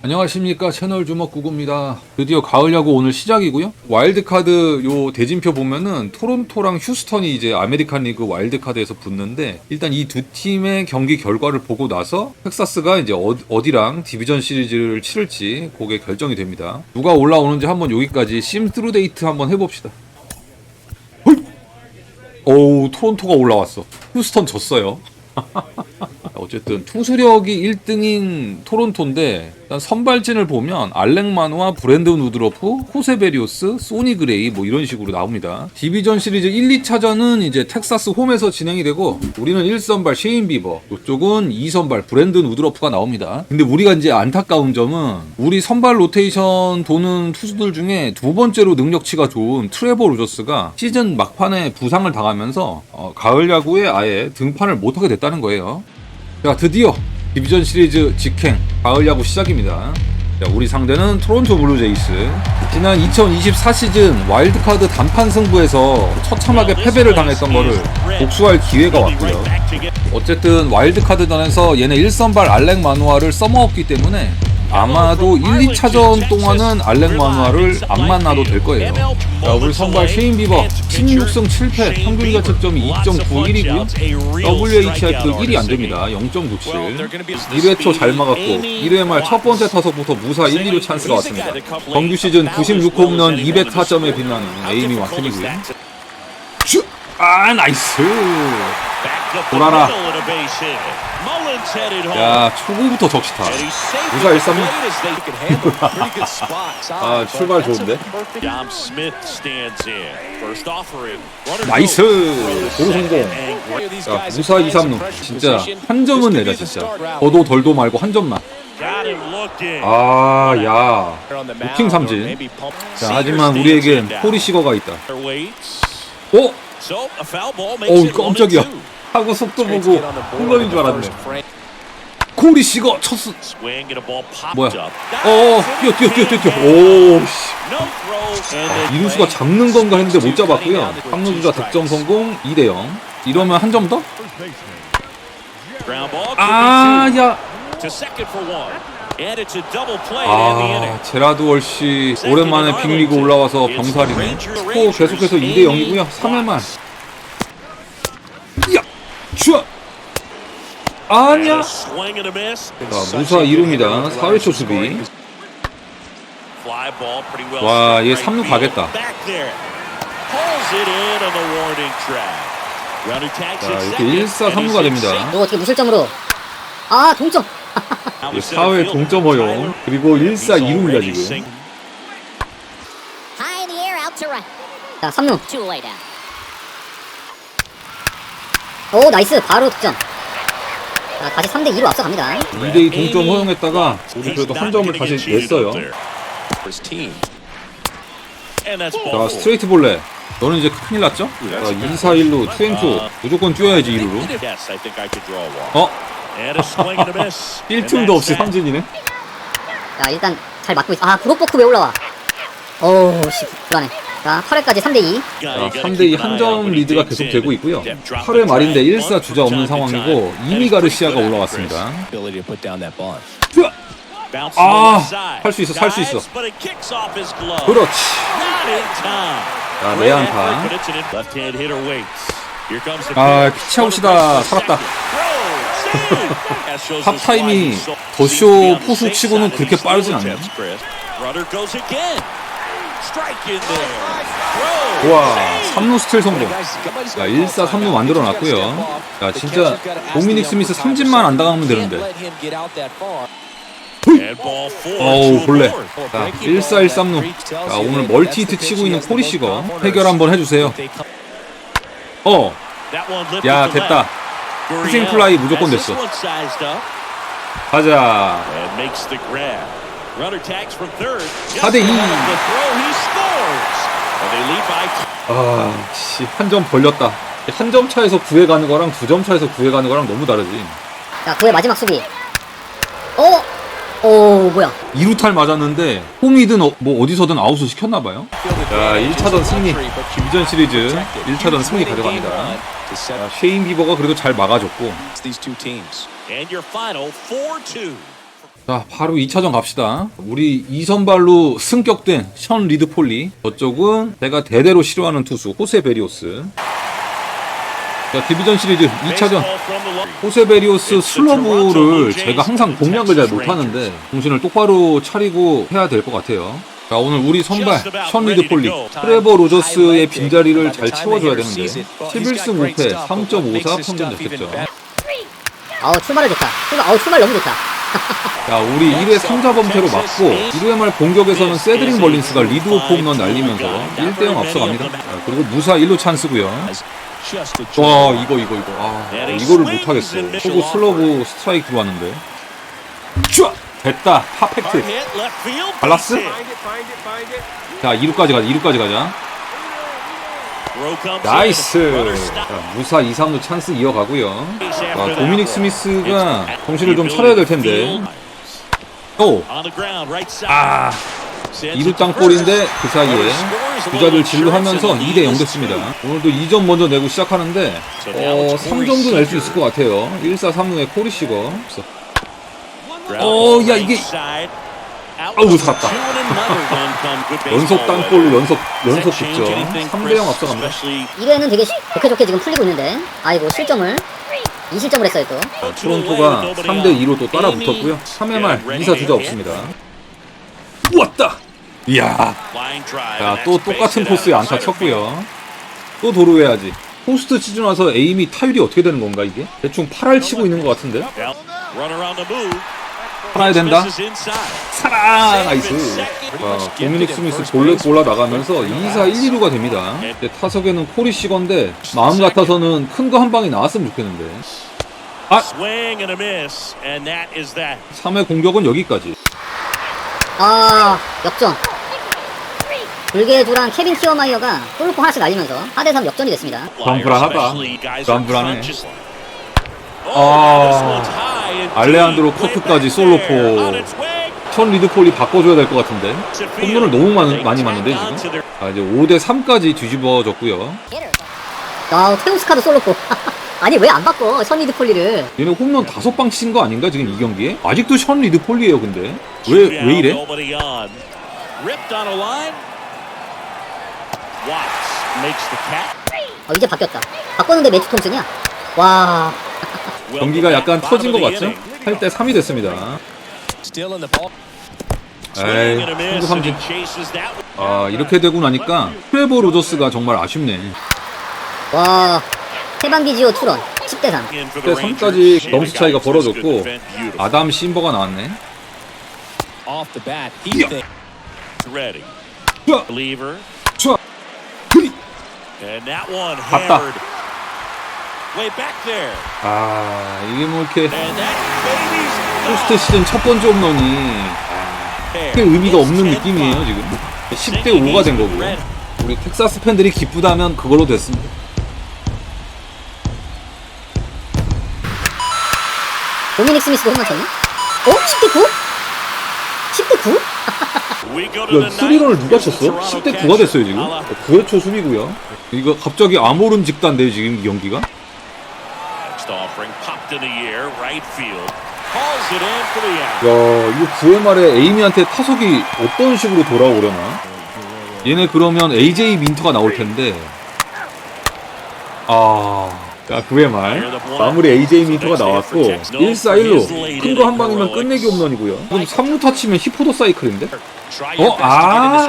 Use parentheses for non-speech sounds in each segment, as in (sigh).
안녕하십니까. 채널 주먹 구구입니다. 드디어 가을 야구 오늘 시작이고요. 와일드카드 요 대진표 보면은 토론토랑 휴스턴이 이제 아메리칸 리그 와일드카드에서 붙는데 일단 이 두 팀의 경기 결과를 보고 나서 텍사스가 이제 어, 어디랑 디비전 시리즈를 치를지 그게 결정이 됩니다. 누가 올라오는지 한번 여기까지 심스루 데이트 한번 해봅시다. 헐! 어우 토론토가 올라왔어. 휴스턴 졌어요 (laughs) 어쨌든 투수력이 1등인 토론토인데 일단 선발진을 보면 알렉마누와 브랜든 우드로프, 호세베리오스, 소니 그레이 뭐 이런 식으로 나옵니다. 디비전 시리즈 1, 2차전은 이제 텍사스 홈에서 진행이 되고 우리는 1선발 셰인 비버, 이쪽은 2선발 브랜든 우드로프가 나옵니다. 근데 우리가 이제 안타까운 점은 우리 선발 로테이션 도는 투수들 중에 두 번째로 능력치가 좋은 트레버 로저스가 시즌 막판에 부상을 당하면서 어, 가을 야구에 아예 등판을 못하게 됐다는 거예요. 자 드디어 디비전 시리즈 직행 가을 야구 시작입니다. 자, 우리 상대는 토론토 블루제이스. 지난 2024 시즌 와일드카드 단판 승부에서 처참하게 패배를 당했던 거를 복수할 기회가 왔고요. 어쨌든 와일드카드전에서 얘네 1선발 알렉 마누아를 써먹었기 때문에 아마도 1, 2차전 동안은 알렉 마누아를 안 만나도 될 거예요. 자, 우리 선발 셰인 비버 16승 7패 평균 자책점이 2.91이고요. WHIP 1이 안 됩니다. 0.97. 1회 초 잘 막았고 1회 말 첫 번째 타석부터 무사 1, 2루 찬스가 왔습니다. 정규 시즌 96홈런 204점에 빛나는 에이미 와튼이고요. 슈! 아 나이스. 돌아라. 야 초구부터 적시타. 무사 1, 3루. 아 출발 좋은데. 나이스. 도루 성공. 자 무사 2, 3루. 진짜 한 점은 내자 진짜. 더도 덜도 말고 한 점만. 아, 야. 루킹 삼진. 자, 하지만 우리에겐 포리시거가 있다. 어? 어우 깜짝이야 하고 속도 보고 홈런인 줄 알았네. 코리시거 쳤어. 뭐야? 어, 뛰어, 뛰어, 뛰어, 뛰어, 뛰어. 오, 씨. 아, 이루수가 잡는 건가 했는데 못 잡았고요. 황루주자 득점 성공 2대 0. 이러면 한 점 더? 아, 야. 아, 제라드 월시 오랜만에 빅리그 올라와서 병살이네. 스코어 계속해서 2대 0이고요. 3회만. 야, 슈. 아니야. 자, 무사 2루입니다. 4회 초 수비. 와, 얘 3루 가겠다. 자, 이렇게 1사 3루가 됩니다. 이거 어떻게 무실점으로 아 동점 (laughs) 4회 동점 허용. 그리고 1사 2루입니다, 지금. 자 3루 Two away down. 오 나이스 바로 득점 자 다시 3대 2로 앞서갑니다 2대2 동점 허용했다가 우리 그래도 한 점을 다시 냈어요. 자, 스트레이트 볼래. 너는 이제 큰일 났죠? 자, 2, 4, 1루, 투앤투. 무조건 뛰어야지, 2루로. 어? 1틈도 (laughs) 없이 삼진이네? 자 일단 잘 맞고 있어. 아 브로포크 왜 올라와? 오씨. 불안해. 자 8회까지 3대 2 자, 3대2 한 점 리드가 계속 되고 있고요. 8회 말인데 1사 주자 없는 상황이고 이미 가르시아가 올라왔습니다. 아, 할 수 있어, 살수 있어. 그렇지. 자, 내안타. 아, 피치아웃이다. 살았다. (laughs) 팝타임이 더쇼 포수 치고는 그렇게 빠르진 않네. 와, 3루 스틸 성공. 자, 1사 3루 만들어 놨고요. 자, 진짜 도미닉 스미스 삼진만 안 당하면 되는데. 어우, 볼래. 자, 1사 1 3루. 자, 오늘 멀티 히트 치고 있는 코리시거 해결 한번 해주세요. 어, 야 됐다. 희생 플라이 무조건 됐어. 가자. 4대 2. 아, 씨, 한 점 벌렸다. 한 점 차에서 구해 가는 거랑 두 점 차에서 구해 가는 거랑 너무 다르지. 자 9회 마지막 수비 오! 오 뭐야 2루탈 맞았는데 홈이든 어, 뭐 어디서든 아웃을 시켰나 봐요. 자, 1차전 승리. 디비전 시리즈 1차전 승리 가져갑니다. 자, 쉐인 비버가 그래도 잘 막아줬고 And your final 4-2. 자, 바로 2차전 갑시다. 우리 2선발로 승격된 션 리드 폴리. 저쪽은 내가 대대로 싫어하는 투수 호세 베리오스. 자, 디비전 시리즈 2차전. 호세 베리오스 슬러브를 제가 항상 공략을 잘 못하는데 정신을 똑바로 차리고 해야 될 것 같아요. 자, 오늘 우리 선발 션 리드 폴리. 트레버 로저스의 빈자리를 잘 채워줘야 되는데 11승 5패 3.54 평균 냈겠죠. 아우 출발을 좋다. 출발, 아우 출발 너무 좋다. (laughs) 자, 우리 1회 3자 범퇴로 맞고 1회 말 공격에서는 세드링 멀린스가 리드 오프 홈런 날리면서 1대0 앞서갑니다. 자, 그리고 무사 1루 찬스고요. 와, 이거 이거 이거. 아, 이거를 못 하겠어. 초구 슬러브 스트라이크 들어왔는데. 쭈아! 됐다. 파펙트. 발라스? 자, 2루까지 가자. 2루까지 가자. 나이스. 자, 무사 2, 3루 찬스 이어가고요. 자, 도미닉 스미스가 정신을 좀 차려야 될 텐데. 오! 아, 2루 땅볼인데 그 사이에 주자들 진루하면서 2대 0 됐습니다. 오늘도 2점 먼저 내고 시작하는데 어, 3점도 낼 수 있을 것 같아요. 1사 3루의 코리시거. 어, 야 이게 아우, 살았다. 연속 땅볼 연속 연속 득점. 3대 0 앞서갑니다. 1회는 되게 좋게 좋게 지금 풀리고 있는데 아이고 실점을 2실점을 했어요 또. 자, 토론토가 3대 2로 또 따라 붙었고요. 3회 말 2사 주자 없습니다. 왔다. 이야. 자, 또 똑같은 코스에 안타 쳤고요. 또 도루 해야지. 포스트 시즌 와서 에임이 타율이 어떻게 되는 건가 이게? 대충 8할 치고 있는 것 같은데? 살아야 된다. 살아! 나이스. 자, 도미닉 스미스 볼넷 골라 나가면서 2사 1, 2루가 됩니다. 이제 타석에는 코리 시건데 마음 같아서는 큰 거 한 방이 나왔으면 좋겠는데. 아! 3회 공격은 여기까지. 아 역전. 불개두랑 케빈 키어마이어가 골프 하나씩 날리면서 4대3 역전이 됐습니다. 불안불안하다. 불안불안해. 아, 알레한드로 커트까지 솔로포. 천 리드폴이 바꿔줘야 될 것 같은데. 홈런을 너무 많, 많이 맞는데 지금. 아, 이제 5대 3까지 뒤집어졌고요. 아 테우스카도 솔로포. 아니 왜 안 바꿔 선리드 폴리를. 얘네 홈런 다섯 방 친 거 아닌가 지금 이 경기에? 아직도 션 리드폴이에요 근데. 왜 왜 이래? 어, 이제 바뀌었다. 바꿨는데 매튜 톰슨이야. 와 경기가 약간 터진 것 같죠? 8대 3이 됐습니다. 에이, 한국 삼진. 아, 이렇게 되고 나니까 트레버 로저스가 정말 아쉽네. 와. 해방기지오 투런 10대3 그때 3까지 점수 차이가 벌어졌고 아담 심버가 나왔네. And that one hammered. Way back there. 아, 이게 뭐 이렇게 포스트 시즌 첫 번째 홈런이 크게 의미가 없는 느낌이에요 지금. 10대 5가 된 거고. 우리 텍사스 팬들이 기쁘다면 그걸로 됐습니다. 도미닉 스미스도 홈런 쳤네? 어? 10대 9? 10대 9? 야, 스리런을 누가 쳤어? 10대 9가 됐어요 지금. 9회 초 수비고요. 이거 갑자기 아모른 직단데요 지금 이 경기가. 야, 이거 9회 말에 에이미한테 타석이 어떤 식으로 돌아오려나? 얘네 그러면 AJ 민터가 나올 텐데. 아, 자, 9회 말. 마무리 AJ 민터가 나왔고, 1사 1로. 큰 거 한 방이면 끝내기 홈런이고요. 그럼 3루 타 치면 히포도 사이클인데? 어, 아.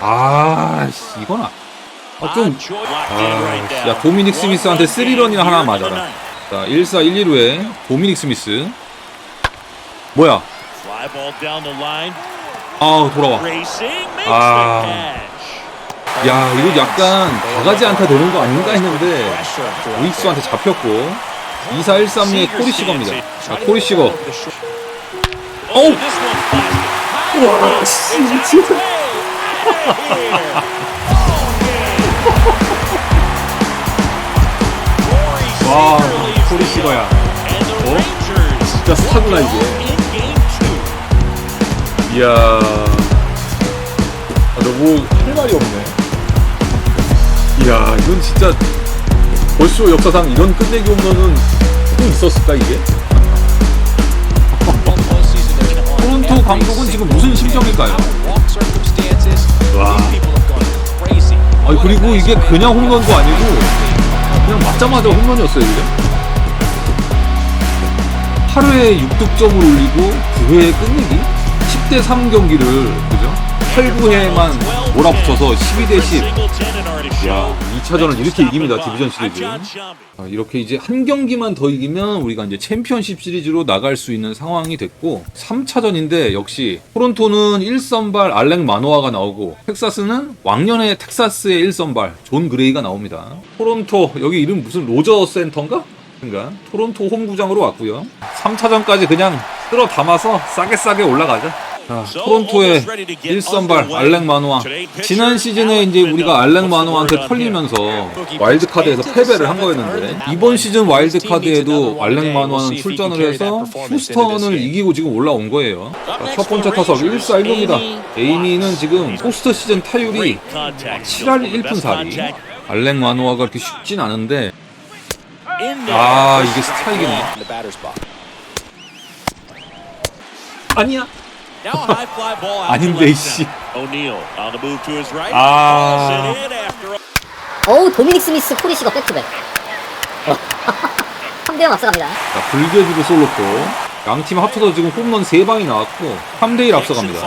아, 씨, 이건 아. 아, 좀. 아, 야, 도미닉 스미스한테 3런이나 하나 맞아라. 자, 1사 1, 2루에 도미닉 스미스. 뭐야? Fly ball down the line. 아, 돌아와. 아. 야, 이거 약간 바가지 안타 되는 거 아닌가 했는데 우익수한테 잡혔고 2사 1, 3루의 코리시거입니다. 자, 코리시거. 어우! 와, 씨, 미치겠다. 와, 코리시거야. 어? 진짜 스타구나, 이게. 이야. 아, 너뭐 할 말이 없네. 이야, 이건 진짜 벌써 역사상 이런 끝내기 홈런은 또 있었을까, 이게? 감독은 지금 무슨 심정일까요? 와. 아 그리고 이게 그냥 홈런도 아니고 그냥 맞자마자 홈런이었어요, 그죠? 8회에 6득점을 올리고 9회에 끝내기? 10대 3 경기를 그죠? 8, 9회만 몰아붙여서 12대 10. 야, 2차전을 이렇게 이깁니다, 디비전 시리즈. 아, 이렇게 이제 한 경기만 더 이기면 우리가 이제 챔피언십 시리즈로 나갈 수 있는 상황이 됐고 3차전인데 역시 토론토는 1선발 알렉 마노아가 나오고 텍사스는 왕년의 텍사스의 1선발 존 그레이가 나옵니다. 토론토 여기 이름 무슨 로저 센터인가? 그러니까 토론토 홈구장으로 왔고요. 3차전까지 그냥 쓸어 담아서 싸게 싸게 올라가자. 자, 토론토의 1선발 알렉 마노아 지난 시즌에 이제 우리가 알렉 마노아한테 털리면서 와일드카드에서 패배를 한 거였는데 이번 시즌 와일드카드에도 알렉 마노아는 출전을 해서 휴스턴을 이기고 지금 올라온 거예요. 자, 첫 번째 타석 1사 1루입니다. 에이미는 지금 포스트 시즌 타율이 7할 1푼 4리. 알렉 마노아가 그렇게 쉽진 않은데 아 이게 스트라이크네. 아니야 아닌데 이씨. 아. 어우 도미닉 스미스 코리시가 백투백. (laughs) 3대0 앞서갑니다. 자, 불개주고 솔로코 양팀 합쳐서 지금 홈런 3방이 나왔고 3대1 앞서갑니다.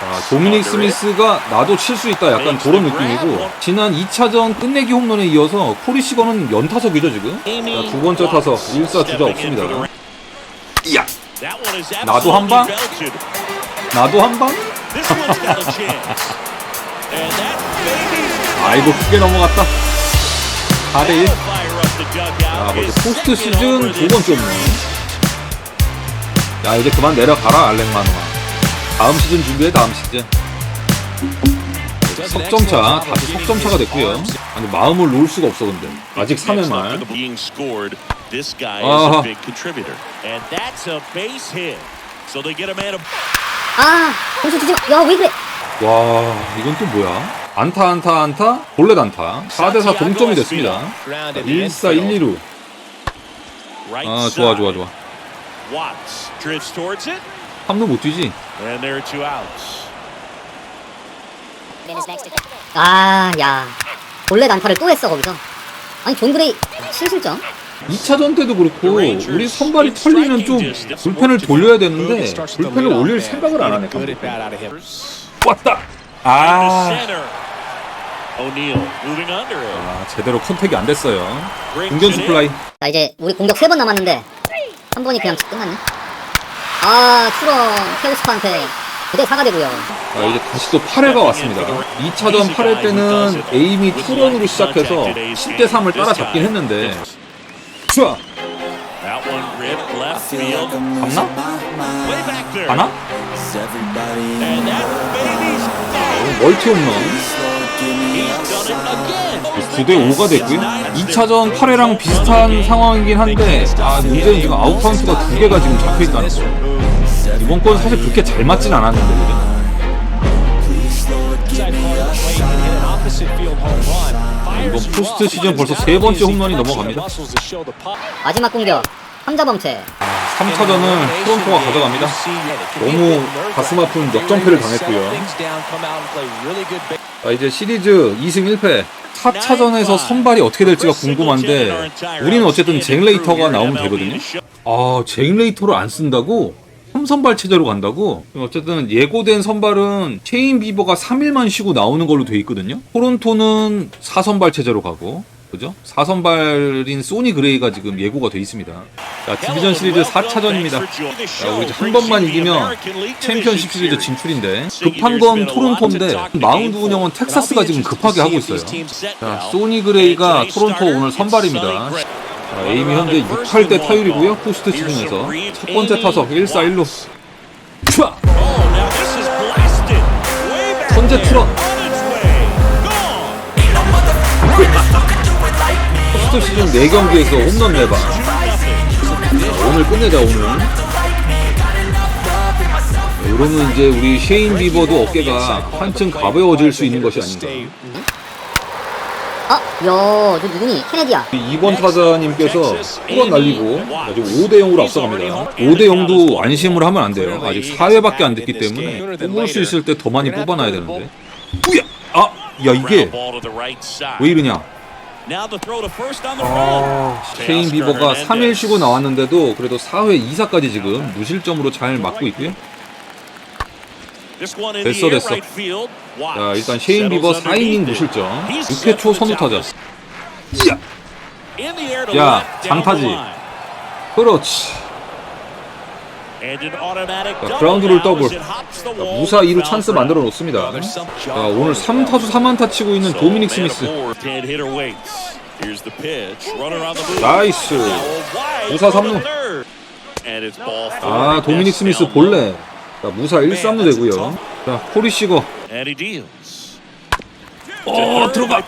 자, 도미닉 스미스가 나도 칠 수 있다. 약간 그런 느낌이고 지난 2차전 끝내기 홈런에 이어서 코리시거는 연타석이죠 지금? 자, 두 번째 타석 1사 주자 없습니다 이야. 나도 한 방? 나도 한방? 아이고 크게 넘어갔다. 4대1 아 벌써 포스트 시즌 두 번째 홈런 야 이제 그만 내려가라 알렉 마노아 다음 시즌 준비해 다음 시즌. 석점차 다시 석점차가 됐고요. 아니 마음을 놓을 수가 없어 근데. 아직 3회 말. being scored. This guy is 아하. a big contributor. And that's a base hit. So they get a man of 아 공수 주지 마. 야 왜 그래? 와 이건 또 뭐야 안타 안타 안타 볼넷 안타 4대4 동점이 됐습니다 1사 1, 2루 right 아 좋아 좋아. 좋아 Watts drifts towards it. 3루 못 뛰지 And there are two outs. 아, 야. 본래 난타를 또 했어, 거기서. 아니, 존 그레이, 신실점? 2차전 때도 그렇고 우리 선발이 털리면 좀 불펜을 돌려야 되는데 불펜을 올릴 생각을 안 하네 감독이. 왔다! 아. 아 제대로 컨택이 안 됐어요. 공견수 플라이 자, 이제 우리 공격 세번 남았는데, 한 번이 그냥 끝났네. 아, 투런, 케우스파한테 그대 사과되고요. 아, 이제 다시 또 8회가 왔습니다. 2차전 8회 때는 에임이 투런으로 시작해서 10대 3을 따라잡긴 했는데 슈아 That one ripped left field. 갔나? Way back there. 가나? And that baby's foul. 멀티 홈런 He's done it again. 9대 5가 됐고요 2차전 8회랑 비슷한 상황이긴 한데 아 문제는 지금 아웃 카운트가 두 개가 지금 잡혀있다는 거 이번 건 사실 그렇게 잘 맞진 않았는데 포스트 시즌 벌써 세 번째 홈런이 넘어갑니다. 마지막 공격, 함자 범퇴. 3차전을 토론토가 가져갑니다. 너무 가슴 아픈 역전패를 당했고요. 자, 이제 시리즈 2승 1패. 4차전에서 선발이 어떻게 될지가 궁금한데 우리는 어쨌든 잭 레이터가 나오면 되거든요. 아, 잭 레이터를 안 쓴다고? 3선발 체제로 간다고? 어쨌든 예고된 선발은 체인 비버가 3일만 쉬고 나오는 걸로 돼 있거든요. 토론토는 4선발 체제로 가고, 그죠? 4선발인 소니 그레이가 지금 예고가 돼 있습니다. 자, 디비전 시리즈 4차전입니다. 자, 우리 이제 한 번만 이기면 챔피언십 시리즈 진출인데, 급한 건 토론토인데, 마운드 운영은 텍사스가 지금 급하게 하고 있어요. 자, 소니 그레이가 토론토 오늘 선발입니다. 자, 에이미 현재 6할 대 타율이고요. 포스트 시즌에서 첫 번째 타석 1사 1루. 촤! 선제 트런. 포스트 시즌 4경기에서 홈런 4방. 오늘 끝내자 오늘. 이러면 이제 우리 쉐인 비버도 어깨가 한층 가벼워질 수 있는 것이 아닌가. 아, 야, 너 누구니? 케네디야. 2번 타자님께서 후원 날리고 아직 5대 0으로 앞서갑니다. 5대 0도 안심을 하면 안 돼요. 아직 4회밖에 안 됐기 때문에 뽑을 수 있을 때 더 많이 뽑아놔야 되는데. 우야! 아, 야 이게 왜 이러냐? 아, 셰인 비버가 3일 쉬고 나왔는데도 그래도 4회 2사까지 지금 무실점으로 잘 맞고 있고요. 됐어, 됐어. 자, 일단 셰인 비버 4이닝 무실점. 6회 초 선두 타자. 이야! 야, 장타지. 그렇지. 자, 그라운드를 더블. 자, 무사 2루 찬스 만들어 놓습니다. 자, 오늘 3타수 3안타 치고 있는 도미닉 스미스. 나이스. 무사 3루. 아, 도미닉 스미스 볼래. 자, 무사 1, 3루 되고요. 자, 포리시거. 어, 들어가.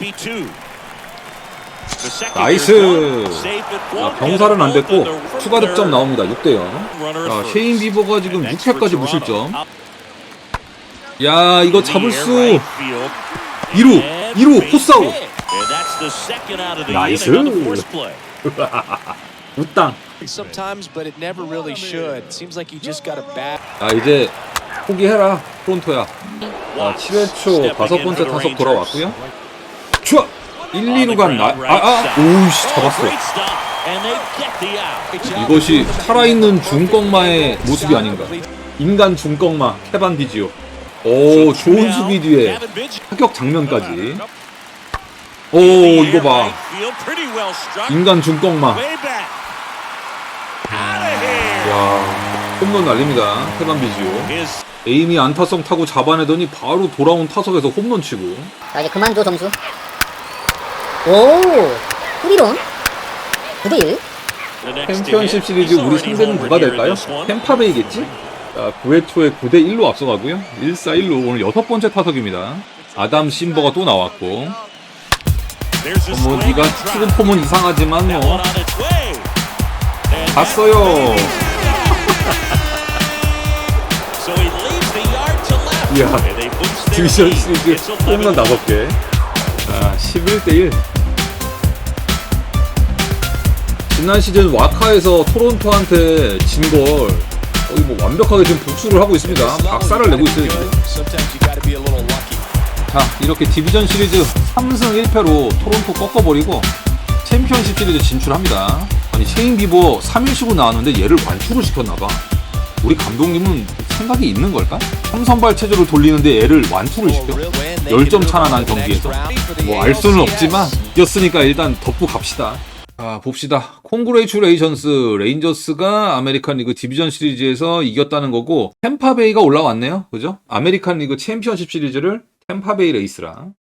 나이스. 자, 병살은 안 됐고 추가 득점 나옵니다. 6대 0. 자, 셰인 비버가 지금 6회까지 무실점. 야, 이거 잡을 수. 2루, 2루 포스아웃. 나이스. (laughs) 우땅. Sometimes, but it never really should. Seems like you just got a bad. 자, 이제 포기해라. 프론토야. 자, 7회 초 다섯 번째 타석 돌아왔고요. 추아 1, 2루간 나, 아, 아, 오우씨, 잡았어. 이것이 살아있는 중꺽마의 모습이 아닌가. 인간 중꺽마, 케반 디지오. 오, 좋은 수비 뒤에 타격 장면까지. 오, 이거 봐. 인간 중꺽마. 야, 홈런 날립니다. 케반 디지오. 에임이 안타성 타고 잡아내더니 바로 돌아온 타석에서 홈런 치고. 자, 이제 그만 줘, 점수. 오, 프리론? 9대1? 챔피언십 시리즈 우리 상대는 누가 될까요? 템파베이겠지? 자, 9회 초에 9대 1로 앞서가고요. 1사 1루 오늘 여섯 번째 타석입니다. 아담 심버가 또 나왔고. 뭐 네가 투구 폼은 이상하지만 뭐 갔어요. 이야, 디비전 시리즈 홈런 다섯 개. 자, 11대 1. 지난 시즌 와카에서 토론토한테 진 걸 거의 뭐 완벽하게 지금 복수를 하고 있습니다. 박살을 내고 있어요. 지금. 자, 이렇게 디비전 시리즈 3승 1패로 토론토 꺾어버리고 챔피언십 시리즈 진출합니다. 아니, 셰인 비버 3일 쉬고 나왔는데 얘를 완투를 시켰나봐. 우리 감독님은 생각이 있는 걸까? 3선발 체제로 돌리는데 얘를 완투를 시켜? 10점 차나 난 경기에서? 뭐 알 수는 없지만 이겼으니까 일단 덮고 갑시다. 자, 봅시다. 콩그레이츄레이션스 레인저스가 아메리칸 리그 디비전 시리즈에서 이겼다는 거고 템파베이가 올라왔네요. 그죠? 아메리칸 리그 챔피언십 시리즈를 템파베이 레이스랑